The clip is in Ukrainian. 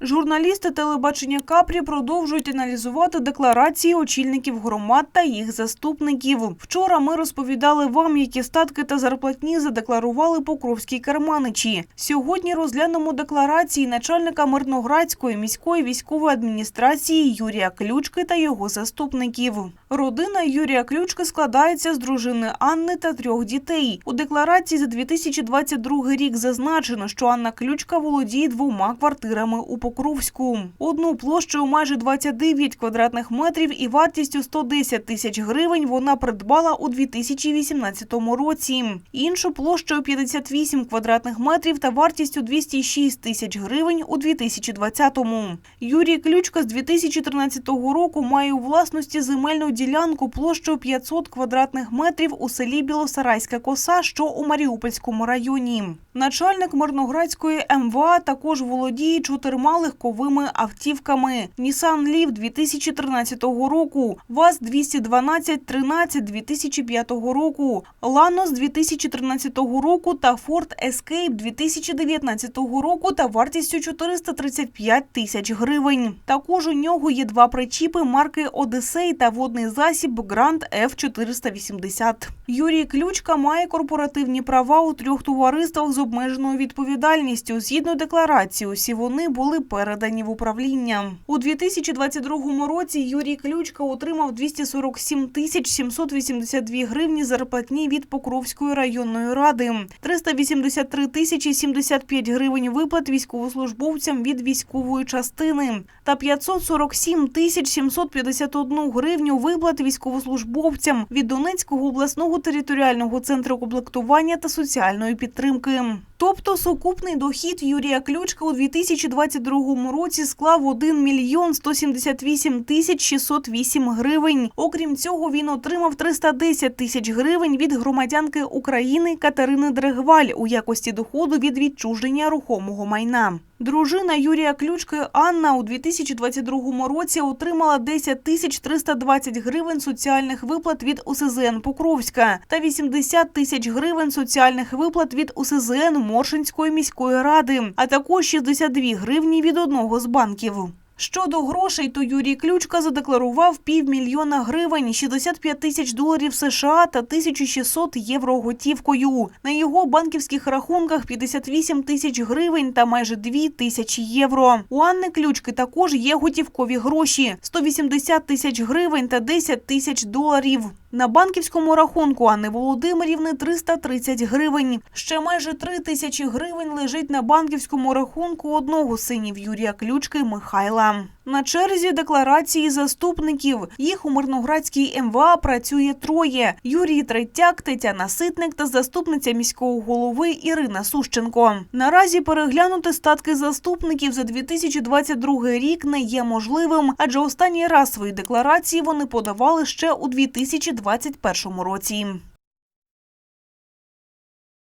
Журналісти телебачення Капрі продовжують аналізувати декларації очільників громад та їх заступників. Вчора ми розповідали вам, які статки та зарплатні задекларували покровські керманичі. Сьогодні розглянемо декларації начальника Мирноградської міської військової адміністрації Юрія Ключки та його заступників. Родина Юрія Ключки складається з дружини Анни та трьох дітей. У декларації за 2022 рік зазначено, що Анна Ключка володіє двома квартирами у Покровську. Одну площею майже 29 квадратних метрів і вартістю 110 тисяч гривень вона придбала у 2018 році. Іншу площею 58 квадратних метрів та вартістю 206 тисяч гривень у 2020-му. Юрій Ключка з 2013 року має у власності земельну ділянку площею 500 квадратних метрів у селі Білосарайська коса, що у Маріупольському районі. Начальник Мирноградської МВА також володіє чотирма легковими автівками. Нісан Лів 2013 року, ВАЗ 212 13 2005 року, Ланос 2013 року та Форд Ескейп 2019 року та вартістю 435 тисяч гривень. Також у нього є два причіпи марки Одесей та водний засіб Гранд F480. Юрій Ключка має корпоративні права у трьох товариствах з обмеженою відповідальністю. Згідно декларації, усі вони були передані в управління. У 2022 році Юрій Ключка отримав 247 тисяч 782 гривні зарплатні від Покровської районної ради, 383 тисячі 75 гривень виплат військовослужбовцям від військової частини та 547 тисяч 751 гривню виплат військовослужбовцям від Донецького обласного територіального центру комплектування та соціальної підтримки. Mm. Тобто сукупний дохід Юрія Ключка у 2022 році склав 1 мільйон 178 тисяч 608 гривень. Окрім цього, він отримав 310 тисяч гривень від громадянки України Катерини Дрегваль у якості доходу від відчуження рухомого майна. Дружина Юрія Ключки Анна у 2022 році отримала 10 тисяч 320 гривень соціальних виплат від УСЗН Покровська та 80 тисяч гривень соціальних виплат від УСЗН Моршинської міської ради, а також 62 гривні від одного з банків. Щодо грошей, то Юрій Ключка задекларував півмільйона гривень, 65 тисяч доларів США та 1600 євро готівкою. На його банківських рахунках 58 тисяч гривень та майже 2 тисячі євро. У Анни Ключки також є готівкові гроші – 180 тисяч гривень та 10 тисяч доларів. На банківському рахунку Анни Володимирівни 330 гривень. Ще майже 3 тисячі гривень лежить на банківському рахунку одного синів Юрія Ключки Михайла. На черзі декларації заступників. Їх у Мирноградській МВА працює троє: Юрій Третяк, Тетяна Ситник та заступниця міського голови Ірина Сущенко. Наразі переглянути статки заступників за 2022 рік не є можливим, адже останній раз свої декларації вони подавали ще у 2021 році.